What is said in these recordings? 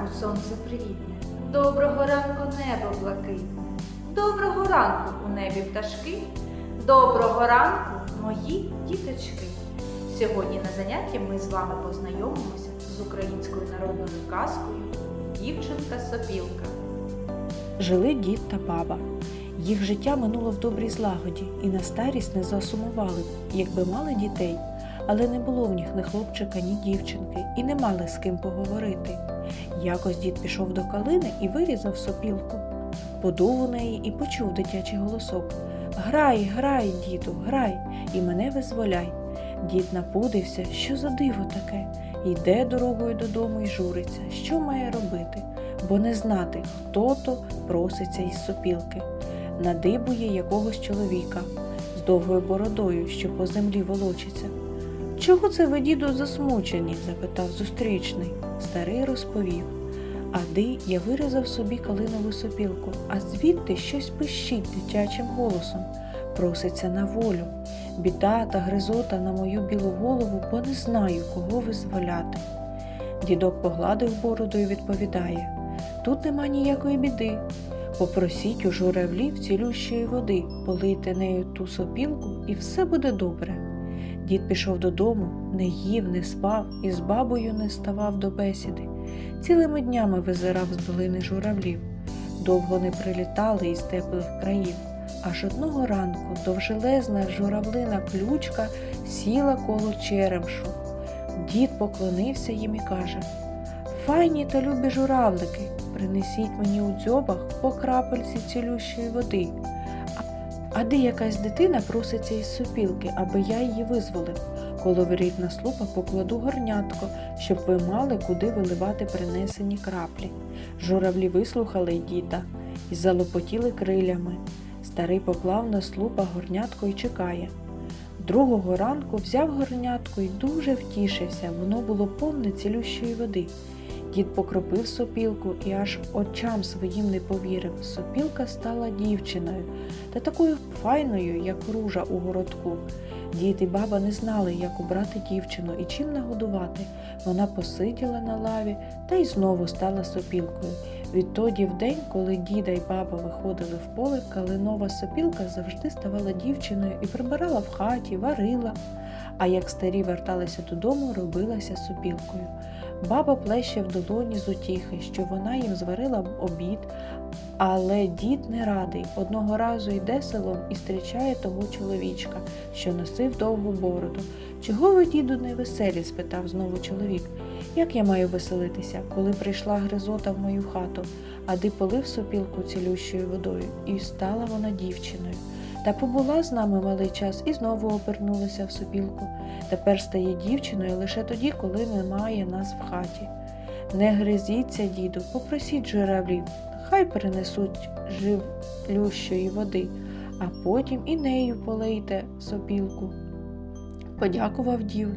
ранку сонце привітне, доброго ранку небо блакитне, доброго ранку у небі пташки, доброго ранку мої діточки. Сьогодні на занятті ми з вами познайомимося з українською народною казкою Дівчинка-сопілка. Жили дід та баба. Їх життя минуло в добрій злагоді і на старість не засумували, б, якби мали дітей, але не було в них ні хлопчика, ні дівчинки, і не мали з ким поговорити. Якось дід пішов до калини і вирізав сопілку. Подув у неї і почув дитячий голосок Грай, грай, діду, грай, і мене визволяй. Дід напудився, що за диво таке, йде дорогою додому і журиться, що має робити, бо не знати, хто то проситься із сопілки. Надибує якогось чоловіка з довгою бородою, що по землі волочиться. Чого це ви, діду, засмучені? запитав зустрічний. Старий розповів. Ади я вирізав собі калинову сопілку, а звідти щось пищить дитячим голосом, проситься на волю. Біда та гризота на мою білу голову, бо не знаю, кого визволяти. Дідок погладив бороду і відповідає: Тут нема ніякої біди. Попросіть у журавлів цілющої води, полийте нею ту сопілку, і все буде добре. Дід пішов додому, не їв, не спав і з бабою не ставав до бесіди. Цілими днями визирав з долини журавлів. Довго не прилітали із теплих країв. Аж одного ранку довжелезна журавлина ключка сіла коло черемшу. Дід поклонився їм і каже Файні та любі журавлики, принесіть мені у дзьобах по крапельці цілющої води. А- де якась дитина проситься із сопілки, аби я її визволив. Коло воріт на слупа покладу горнятко, щоб ви мали куди виливати принесені краплі. Журавлі вислухали діда і залопотіли крилями. Старий поклав на слупа горнятко і чекає. Другого ранку взяв горнятко і дуже втішився, воно було повне цілющої води. Дід покропив сопілку і аж очам своїм не повірив. Сопілка стала дівчиною та такою файною, як ружа у городку. Дід і баба не знали, як убрати дівчину і чим нагодувати. Вона посиділа на лаві та й знову стала сопілкою. Відтоді в день, коли діда й баба виходили в поле, калинова сопілка завжди ставала дівчиною і прибирала в хаті, варила. А як старі верталися додому, робилася сопілкою. Баба плеще в долоні з утіхи, що вона їм зварила обід, але дід не радий. Одного разу йде селом і зустрічає того чоловічка, що носив довгу бороду. Чого ви, діду, не веселі? спитав знову чоловік. Як я маю веселитися, коли прийшла гризота в мою хату, а ди полив сопілку цілющою водою, і стала вона дівчиною. Та побула з нами малий час і знову обернулася в сопілку. Тепер стає дівчиною лише тоді, коли немає нас в хаті. Не гризіться, діду, попросіть журавлів, хай принесуть живлющої води, а потім і нею полийте сопілку. Подякував дід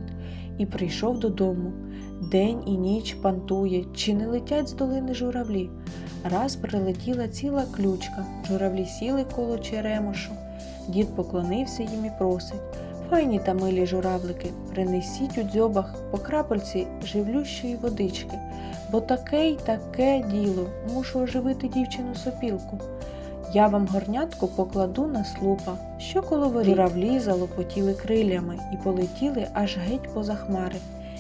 і прийшов додому. День і ніч пантує, чи не летять з долини журавлі. Раз прилетіла ціла ключка, журавлі сіли коло черемошу. Дід поклонився їм і просить. Файні та милі журавлики, принесіть у дзьобах по крапельці живлющої водички, бо таке й таке діло, мушу оживити дівчину сопілку. Я вам горнятку покладу на слупа, що коло воріт. Журавлі залопотіли крилями і полетіли аж геть поза хмари.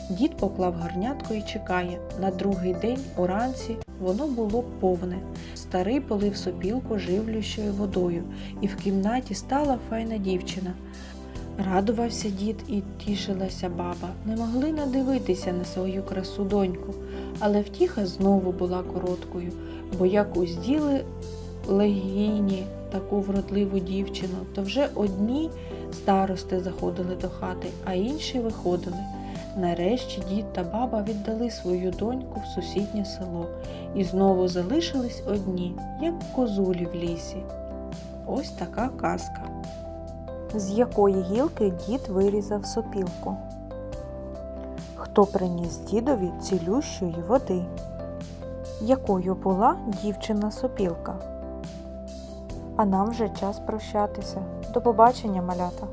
Дід поклав горнятко і чекає. На другий день уранці воно було повне. Старий полив сопілку живлющою водою, і в кімнаті стала файна дівчина. Радувався дід і тішилася баба. Не могли надивитися на свою красу доньку, але втіха знову була короткою, бо як узділи легійні таку вродливу дівчину, то вже одні старости заходили до хати, а інші виходили. Нарешті дід та баба віддали свою доньку в сусіднє село і знову залишились одні, як козулі в лісі. Ось така казка. З якої гілки дід вирізав сопілку? Хто приніс дідові цілющої води? Якою була дівчина сопілка? А нам вже час прощатися. До побачення, малята!